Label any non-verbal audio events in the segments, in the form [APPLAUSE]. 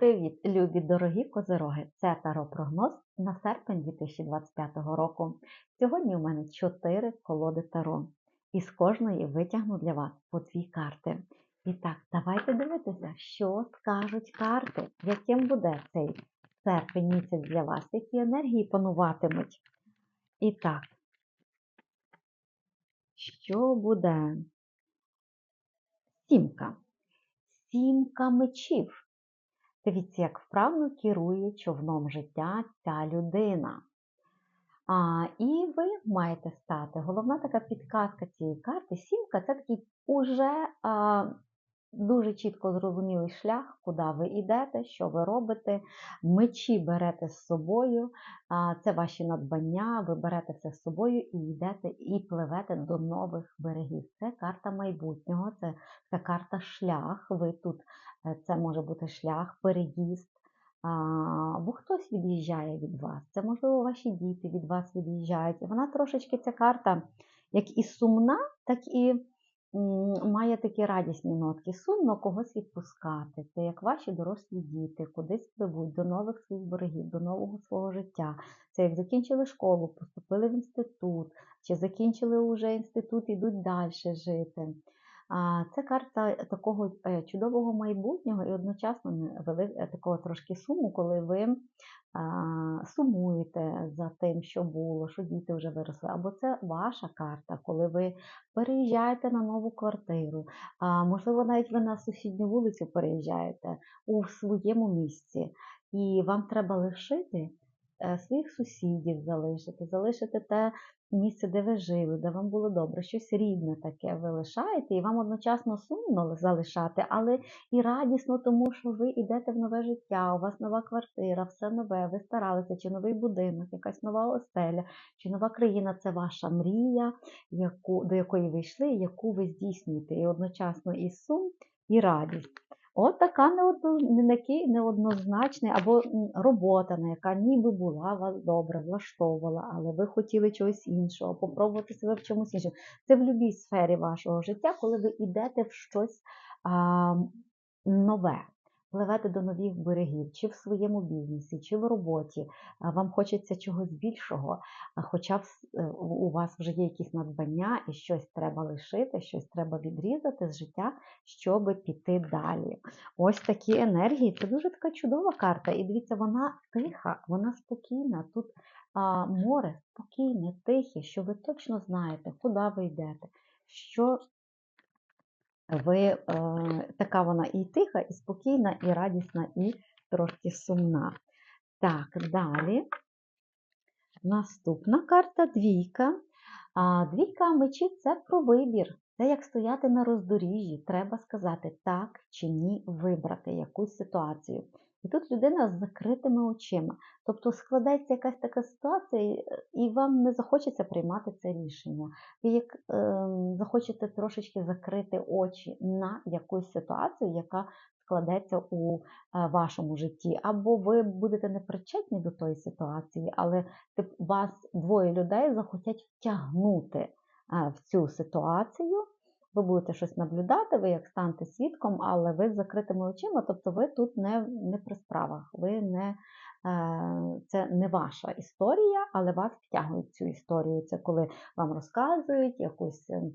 Привіт, любі дорогі козироги! Це таро прогноз на серпень 2025 року. Сьогодні у мене 4 колоди таро, і з кожної витягну для вас по дві карти. І так, давайте дивитися, що скажуть карти, яким буде цей серпень місяць для вас, які енергії пануватимуть. І так, що буде? Сімка. Сімка мечів. Дивіться, як вправно керує човном життя ця людина. А, І ви маєте стати. Головна така підказка цієї карти сімка це такий уже а, дуже чітко зрозумілий шлях, куди ви йдете, що ви робите. Мечі берете з собою, це ваші надбання, ви берете все з собою і йдете і пливете до нових берегів. Це карта майбутнього, це така карта шлях. Ви тут Е, це може бути шлях, переїзд, або хтось від'їжджає від вас. Це, можливо, ваші діти від вас від'їжджають. І вона трошечки ця карта, як і сумна, так і має такі радісні нотки. Сумно когось відпускати. Це як ваші дорослі діти, кудись пливуть до нових своїх берегів, до нового свого життя. Це як закінчили школу, поступили в інститут, чи закінчили вже інститут, ідуть далі жити. Це карта такого е, чудового майбутнього і одночасно е, такого трошки суму, коли ви сумуєте за тим, що було, що діти вже виросли. Або це ваша карта, коли ви переїжджаєте на нову квартиру. Можливо, навіть ви на сусідню вулицю переїжджаєте у своєму місці, і вам треба лишити. Е, своїх сусідів залишити, залишити те місце, де ви жили, де вам було добре, щось рідне таке ви лишаєте, і вам одночасно сумно залишати, але і радісно, тому що ви йдете в нове життя, у вас нова квартира, все нове, ви старалися, чи новий будинок, якась нова оселя, чи нова країна це ваша мрія, яку, до якої ви йшли, яку ви здійснюєте. І одночасно і сум, і радість. От така неоднозначна або робота, на яка ніби була вас добре, влаштовувала, але ви хотіли чогось іншого, попробувати себе в чомусь іншому. Це в будь-якій сфері вашого життя, коли ви йдете в щось а, нове пливете до нових берегів, чи в своєму бізнесі, чи в роботі, вам хочеться чогось більшого, хоча е, у вас вже є якісь надбання і щось треба лишити, щось треба відрізати з життя, щоб піти далі. Ось такі енергії це дуже така чудова карта. І дивіться, вона тиха, вона спокійна. Тут а, море спокійне, тихе, що ви точно знаєте, куди ви йдете. що ви е, така вона і тиха, і спокійна, і радісна, і трошки сумна. Так, далі. Наступна карта двійка. А Двійка мечів це про вибір. Це як стояти на роздоріжжі. Треба сказати так чи ні, вибрати якусь ситуацію. І тут людина з закритими очима. Тобто складається якась така ситуація, і вам не захочеться приймати це рішення. Ви як е, захочете трошечки закрити очі на якусь ситуацію, яка складеться у е, вашому житті. Або ви будете непричетні до тої ситуації, але тип, вас двоє людей захотять втягнути е, в цю ситуацію. Ви будете щось наблюдати, ви як станете свідком, але ви з закритими очима, тобто ви тут не не при справах, ви не, е, це не ваша історія, але вас втягують цю історію. Це коли вам розказують якусь, ем,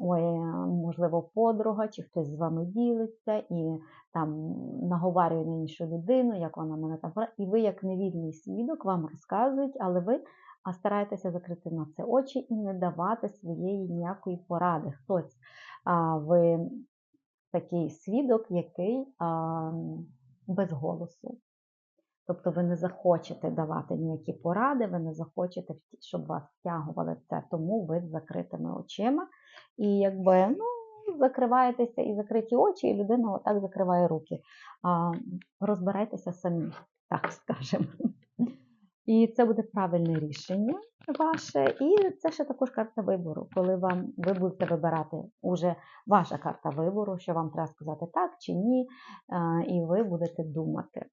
ой, можливо, подруга, чи хтось з вами ділиться і там наговарює на іншу людину, як вона мене там і ви, як невільний свідок, вам розказують, але ви а старайтеся закрити на це очі і не давати своєї ніякої поради. Хтось а, ви такий свідок, який а, без голосу. Тобто ви не захочете давати ніякі поради, ви не захочете, щоб вас втягували це, тому ви з закритими очима. І якби ну, закриваєтеся і закриті очі, і людина отак закриває руки. А, Розбирайтеся самі, так скажемо. І це буде правильне рішення ваше. І це ще також карта вибору, коли вам ви будете вибирати уже ваша карта вибору, що вам треба сказати так чи ні, і ви будете думати.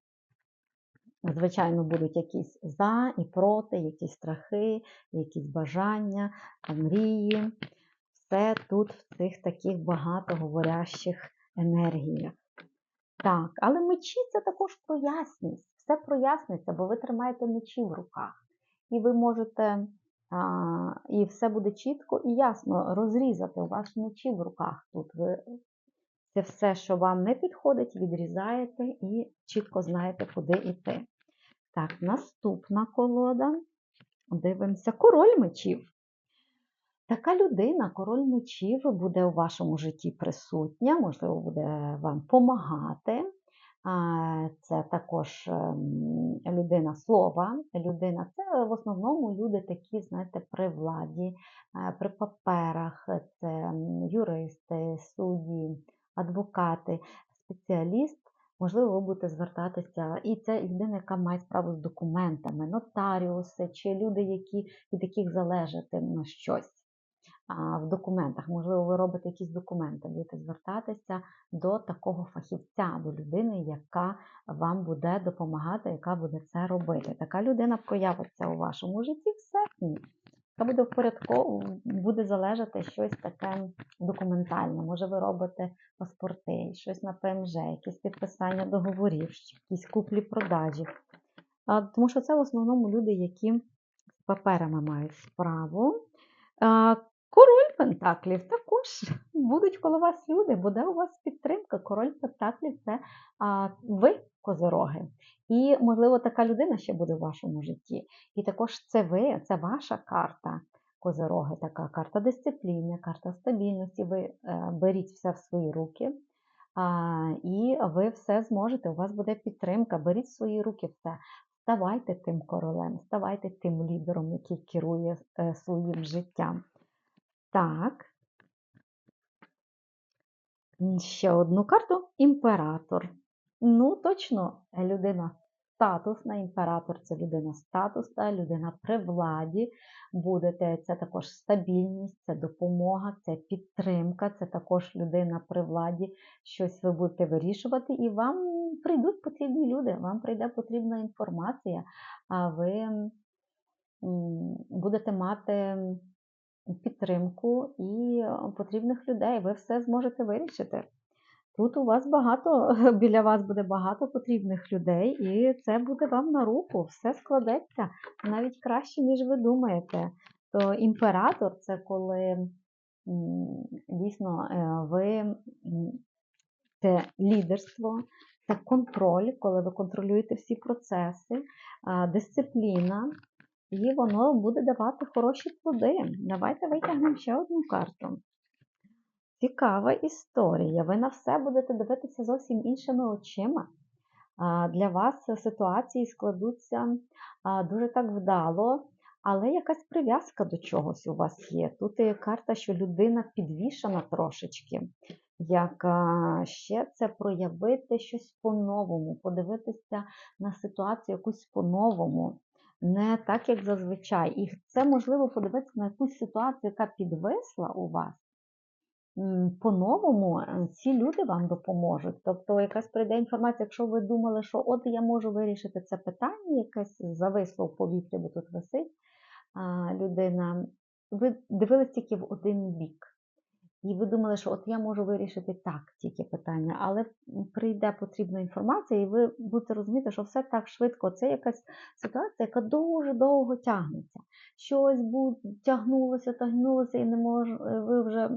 Звичайно, будуть якісь за і проти, якісь страхи, якісь бажання, мрії. Все тут в цих таких багато говорящих енергіях. Так, але мечі це також про ясність. Все проясниться, бо ви тримаєте мечі в руках. І ви можете, а, і все буде чітко і ясно розрізати у вас мечі в руках. Тут ви це все, що вам не підходить, відрізаєте і чітко знаєте, куди йти. Так, наступна колода. Дивимося, король мечів. Така людина, король мечів, буде у вашому житті присутня, можливо, буде вам допомагати. Це також ем, людина слова. Людина це в основному люди такі, знаєте, при владі, е, при паперах, це юристи, судді, адвокати, спеціаліст. Можливо, ви будете звертатися, і це людина, яка має справу з документами, нотаріуси чи люди, які, від яких залежить на щось в документах. Можливо, ви робите якісь документи, будете звертатися до такого фахівця, до людини, яка вам буде допомагати, яка буде це робити. Така людина проявиться у вашому житті в серпні. Яка буде впорядку, буде залежати щось таке документальне. Може, ви робите паспорти, щось на ПМЖ, якісь підписання договорів, якісь куплі-продажі. Тому що це в основному люди, які з паперами мають справу. Король Пентаклів також будуть коло вас люди, буде у вас підтримка. Король Пентаклів це а, ви, козороги. І, можливо, така людина ще буде в вашому житті. І також це ви, це ваша карта козороги, така карта дисципліни, карта стабільності. Ви е, беріть все в свої руки. І ви все зможете, у вас буде підтримка, беріть в свої руки все. Ставайте тим королем, ставайте тим лідером, який керує е, своїм життям. Так. Ще одну карту імператор. Ну, точно, людина статусна, імператор це людина статусна, людина при владі. Будете, це також стабільність, це допомога, це підтримка, це також людина при владі. Щось ви будете вирішувати, і вам прийдуть потрібні люди, вам прийде потрібна інформація, а ви будете мати підтримку і потрібних людей. Ви все зможете вирішити. Тут у вас багато, [LAUGHS] біля вас буде багато потрібних людей, і це буде вам на руку. Все складеться навіть краще, ніж ви думаєте. То імператор це коли дійсно е, ви це лідерство, це контроль, коли ви контролюєте всі процеси, дисципліна, і воно буде давати хороші плоди. Давайте витягнемо ще одну карту. Цікава історія. Ви на все будете дивитися зовсім іншими очима. Для вас ситуації складуться дуже так вдало, але якась прив'язка до чогось у вас є. Тут є карта, що людина підвішана трошечки. Як ще це проявити щось по-новому, подивитися на ситуацію якусь по-новому не так, як зазвичай. І це можливо подивитися на якусь ситуацію, яка підвисла у вас. По-новому е, ці люди вам допоможуть. Тобто, якась прийде інформація, якщо ви думали, що от я можу вирішити це питання, якесь зависло в повітрі, бо тут висить людина, ви дивились тільки в один бік. І ви думали, що от я можу вирішити так тільки питання, але прийде потрібна інформація, і ви будете розуміти, що все так швидко. Це якась ситуація, яка дуже довго тягнеться. Щось тягнулося, тягнулося, і не мож, ви вже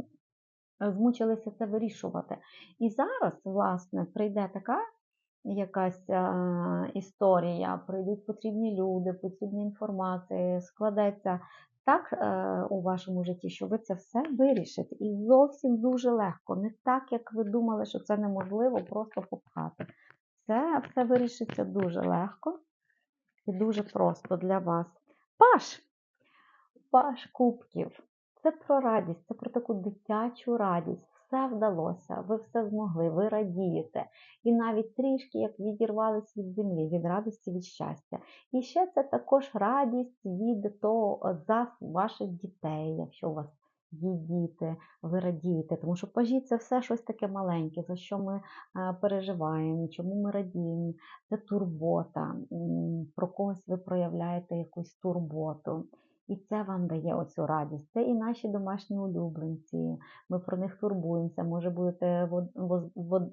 змучилися це вирішувати. І зараз, власне, прийде така якась а, історія, прийдуть потрібні люди, потрібна інформація, складеться так е, у вашому житті, що ви це все вирішите. І зовсім дуже легко. Не так, як ви думали, що це неможливо просто попхати. Це все вирішиться дуже легко і дуже просто для вас. Паш! Паш кубків. Це про радість, це про таку дитячу радість все вдалося, ви все змогли, ви радієте. І навіть трішки як відірвались від землі, від радості, від щастя. І ще це також радість від того за ваших дітей, якщо у вас є діти, ви радієте, тому що пажі це все щось таке маленьке, за що ми переживаємо, чому ми радіємо. Це турбота, про когось ви проявляєте якусь турботу. І це вам дає оцю радість. Це і наші домашні улюбленці. Ми про них турбуємося. Може, будете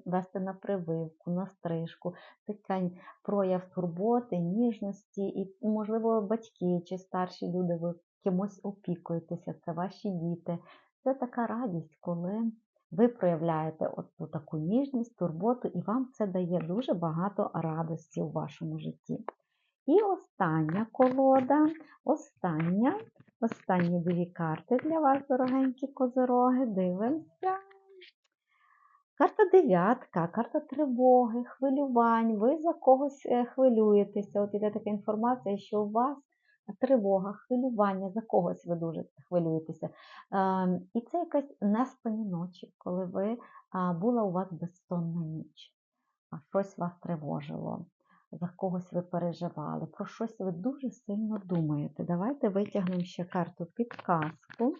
вести на прививку, на стрижку. Такий прояв турботи, ніжності, і, можливо, батьки чи старші люди, ви кимось опікуєтеся, це ваші діти. Це така радість, коли ви проявляєте от таку ніжність, турботу, і вам це дає дуже багато радості у вашому житті. І остання колода, остання, останні дві карти для вас, дорогенькі козороги. Дивимося. Карта дев'ятка, карта тривоги, хвилювань. Ви за когось е, хвилюєтеся. От іде така інформація, що у вас тривога, хвилювання, за когось ви дуже хвилюєтеся. Ем, І це якась неспані ночі, коли ви була у вас безсонна ніч, а щось вас тривожило, за когось ви переживали, про щось ви дуже сильно думаєте. Давайте витягнемо ще карту підказку.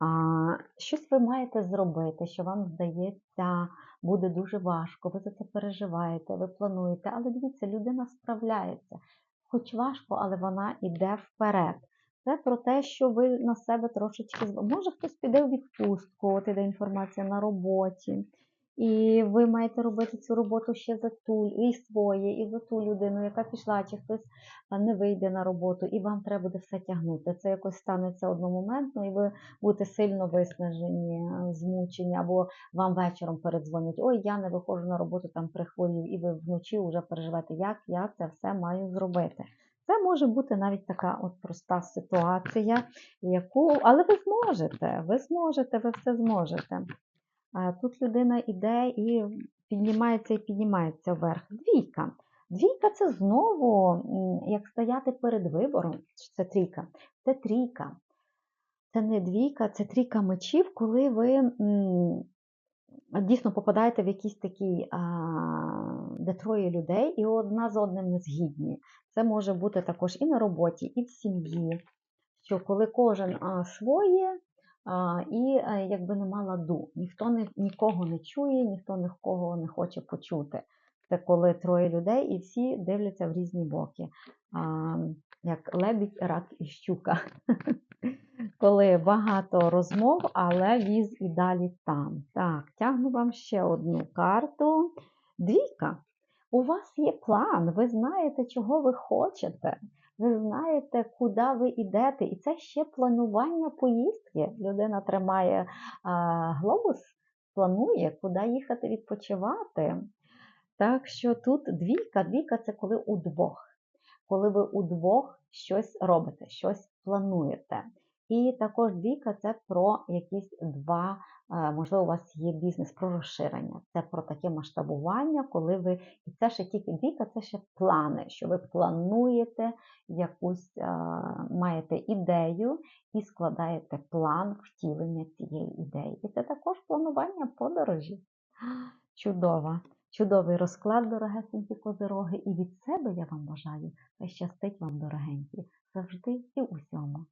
А, щось ви маєте зробити, що вам здається, буде дуже важко, ви за це переживаєте, ви плануєте, але дивіться, людина справляється. Хоч важко, але вона йде вперед. Це про те, що ви на себе трошечки Може, хтось піде у відпустку, от іде інформація на роботі. І ви маєте робити цю роботу ще за ту і своє, і за ту людину, яка пішла, чи хтось не вийде на роботу, і вам треба буде все тягнути. Це якось станеться одномоментно, і ви будете сильно виснажені, е, змучені, або вам вечором передзвонять, ой, я не виходжу на роботу, там прихворів, і ви вночі вже переживаєте, як я це все маю зробити. Це може бути навіть така от проста ситуація, яку, але ви зможете, ви зможете, ви все зможете. А Тут людина йде і піднімається і піднімається вверх. Двійка. Двійка це знову як стояти перед вибором. Це трійка. Це трійка. Це не двійка, це трійка мечів, коли ви дійсно попадаєте в якийсь такий, де троє людей, і одна з одним не згідні. Це може бути також і на роботі, і в сім'ї. Що коли кожен своє, і а, якби нема ладу, ніхто не, нікого не чує, ніхто нікого не хоче почути. Це коли троє людей і всі дивляться в різні боки. А, як лебідь, рак і щука. [LAUGHS] Коли багато розмов, але віз і далі там. Так, тягну вам ще одну карту. Двійка. У вас є план, ви знаєте, чого ви хочете. Ви знаєте, куди ви йдете, і це ще планування поїздки. Людина тримає глобус, планує, куди їхати відпочивати. Так що тут двійка, двійка це коли удвох. Коли ви удвох щось робите, щось плануєте. І також двійка це про якісь два, можливо, у вас є бізнес про розширення. Це про таке масштабування, коли ви. І це ще тільки двійка, це ще плани, що ви плануєте якусь, маєте ідею і складаєте план втілення цієї ідеї. І це також планування подорожі. Чудово! Чудовий розклад, дорогесенькі козироги, і від себе я вам бажаю, щастить вам, дорогенькі, завжди і усьому.